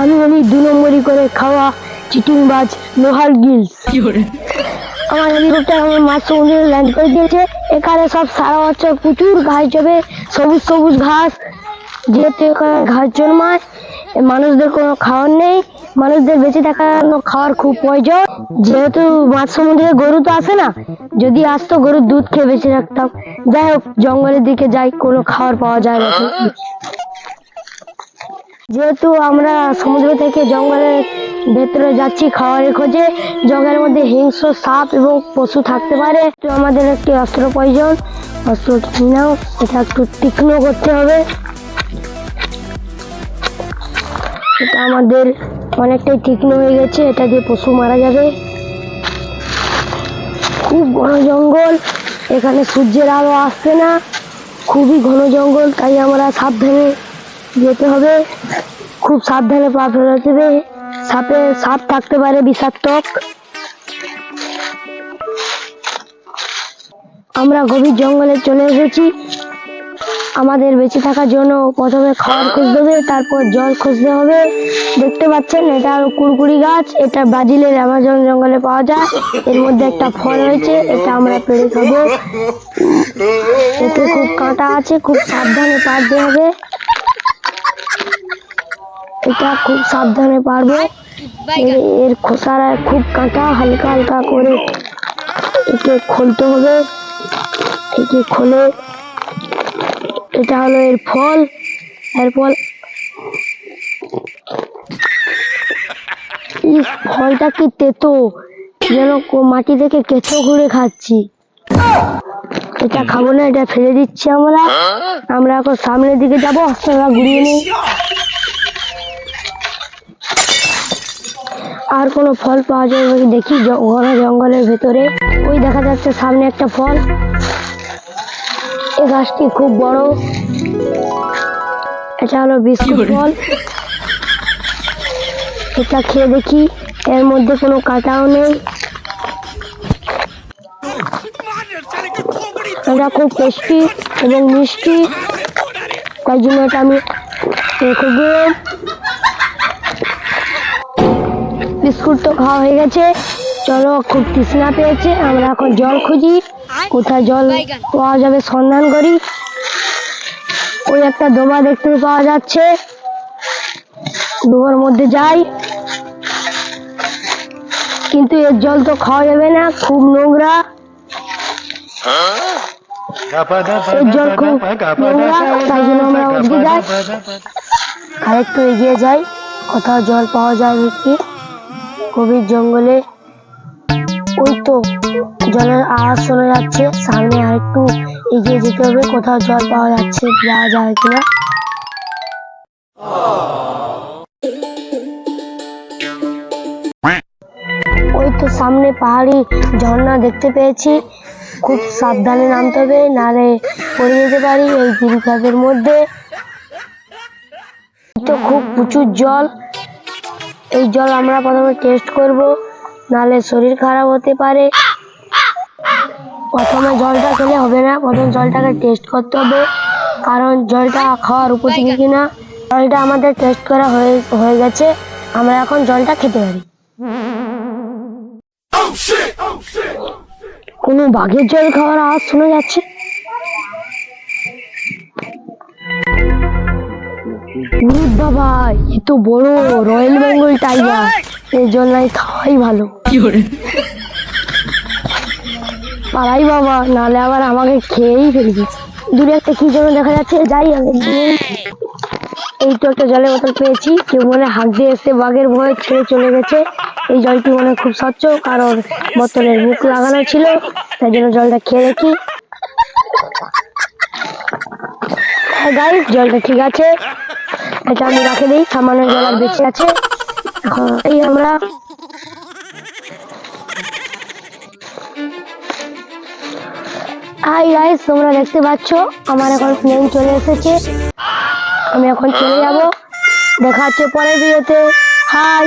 আমি বলি দু নম্বরই করে খাওয়া চিটিংবাজ লোহার গিলস। আমার হেলিকপ্টার আমার মাছ সমুদ্রে ল্যান্ড করে দিয়েছে। এখানে সব সারা বছর প্রচুর ঘাস জমে সবুজ সবুজ ঘাস। যেহেতু এখানে ঘাস জন্মায় মানুষদের কোনো খাওয়ার নেই। মানুষদের বেঁচে থাকার জন্য খাওয়ার খুব প্রয়োজন। যেহেতু মাছ সমুদ্রে গরু তো আসে না, যদি আসতো গরুর দুধ খেয়ে বেঁচে থাকতাম। যাই হোক, জঙ্গলের দিকে যাই, কোনো খাবার পাওয়া যায় না। যেহেতু আমরা সমুদ্র থেকে জঙ্গলের ভেতরে যাচ্ছি খাবারের খোঁজে, জঙ্গলের মধ্যে হিংস্র সাপ এবং পশু থাকতে পারে। তো আমাদের একটি অস্ত্র প্রয়োজন। অস্ত্র নাও, এটা একটু তীক্ষ্ণ করতে হবে। এটা আমাদের অনেকটাই তীক্ষ্ণ হয়ে গেছে, এটা দিয়ে পশু মারা যাবে। খুব ঘন জঙ্গল, এখানে সূর্যের আলো আসছে না, খুবই ঘন জঙ্গল, তাই আমরা সাবধানে যেতে হবে। খুব সাবধানে পা ফেরাতে সাপে, সাপ থাকতে পারে বিষাক্তক আমরা গভীর জঙ্গলে চলে এসেছি। আমাদের বেঁচে থাকার জন্য প্রথমে খাবার খুঁজতে হবে, তারপর জল খুঁজতে হবে। দেখতে পাচ্ছেন, এটা কুড়কুড়ি গাছ, এটা ব্রাজিলের অ্যামাজন জঙ্গলে পাওয়া যায়। এর মধ্যে একটা ফল হয়েছে এটা আমরা পেড়ে খাব। এতে খুব কাঁটা আছে, খুব সাবধানে পারতে হবে। এটা খুব সাবধানে পারব। এর খোসারা খুব কাঁটা, হালকা হালকা করে একে খুলতে হবে। একে খোলে এটা হলো এর ফল। এরপর এই ফলটা কি তেতো? যেন মাটি থেকে কেঁচো ঘুরে খাচ্ছি। এটা খাব না, এটা ফেলে দিচ্ছি আমরা। আমরা এখন সামনের দিকে যাব অস্ত্রটা ঘুরিয়ে নিই। আর কোনো ফল পাওয়া যায় দেখি ঘন জঙ্গলের ভেতরে। ওই দেখা যাচ্ছে সামনে একটা ফল। এই গাছটি খুব বড়। এটা হলো বিস্কুট ফল এটা খেয়ে দেখি, এর মধ্যে কোনো কাঁটাও নেই। এটা খুব টেস্টি এবং মিষ্টি। তাই জন্য এটা আমি বিস্কুট তো খাওয়া হয়ে গেছে। চলো, খুব তৃষ্ণা পেয়েছে। আমরা এখন জল খুঁজি। কোথায় জল পাওয়া যাবে সন্ধান করি। ওই একটা ডোবা দেখতে পাওয়া যাচ্ছে। ডোবার মধ্যে যাই। কিন্তু এর জল তো খাওয়া যাবে না, খুব নোংরা। এর জল খুব নোংরা, তাই জন্য আমরা ওদিকে যাই। আরেকটু এগিয়ে যাই। কোথাও জল পাওয়া যায় নাকি গভীর জঙ্গলে। ওই তো জলের আওয়াজ শোনা যাচ্ছে। সামনে আরেকটু এগিয়ে যেতে হবে, কোথাও জল পাওয়া যাচ্ছে, যাওয়া যায় কিনা। ওই তো সামনে পাহাড়ি ঝর্ণা দেখতে পেয়েছি। খুব সাবধানে নামতে হবে নালে পড়ে যেতে পারি এই গিরিখাতের মধ্যে। তো খুব প্রচুর জল। এই জল আমরা প্রথমে টেস্ট করব। নালে শরীর খারাপ হতে পারে। প্রথমে জলটা খেলে হবে না, প্রথম জলটাকে টেস্ট করতে হবে। কারণ জলটা খাওয়ার উপযোগী কিনা, জলটা আমাদের টেস্ট করা হয়ে হয়ে গেছে। আমরা এখন জলটা খেতে পারি। কোনো বাঘের জল খাওয়ার আওয়াজ শোনা যাচ্ছে? বাবা এ তো বড় রয়্যাল বেঙ্গল টাইগার এই জল নাই খাওয়াই ভালো। পালাই বাবা নালে আবার আমাকে খেয়েই ফেলবি। দূরে একটা কি যেন দেখা যাচ্ছে যাই আমি। এই তো একটা জলের বোতল পেয়েছি কেউ মনে হাঁক দিয়ে এসে বাঘের ভয়ে ছেড়ে চলে গেছে। এই জলটি মনে হয় খুব স্বচ্ছ কারণ বোতলের মুখ লাগানো ছিল তাই জন্য জলটা খেয়ে দেখি। হ্যাঁ গাইস জলটা ঠিক আছে। এটা আমি রাখে দিই সামান্য জল আর বেঁচে আছে। এই আমরা হাই গাইস তোমরা দেখতে পাচ্ছ, আমার এখন প্লেন চলে এসেছে। আমি এখন চলে যাব। দেখা হচ্ছে পরের ভিডিওতে হাই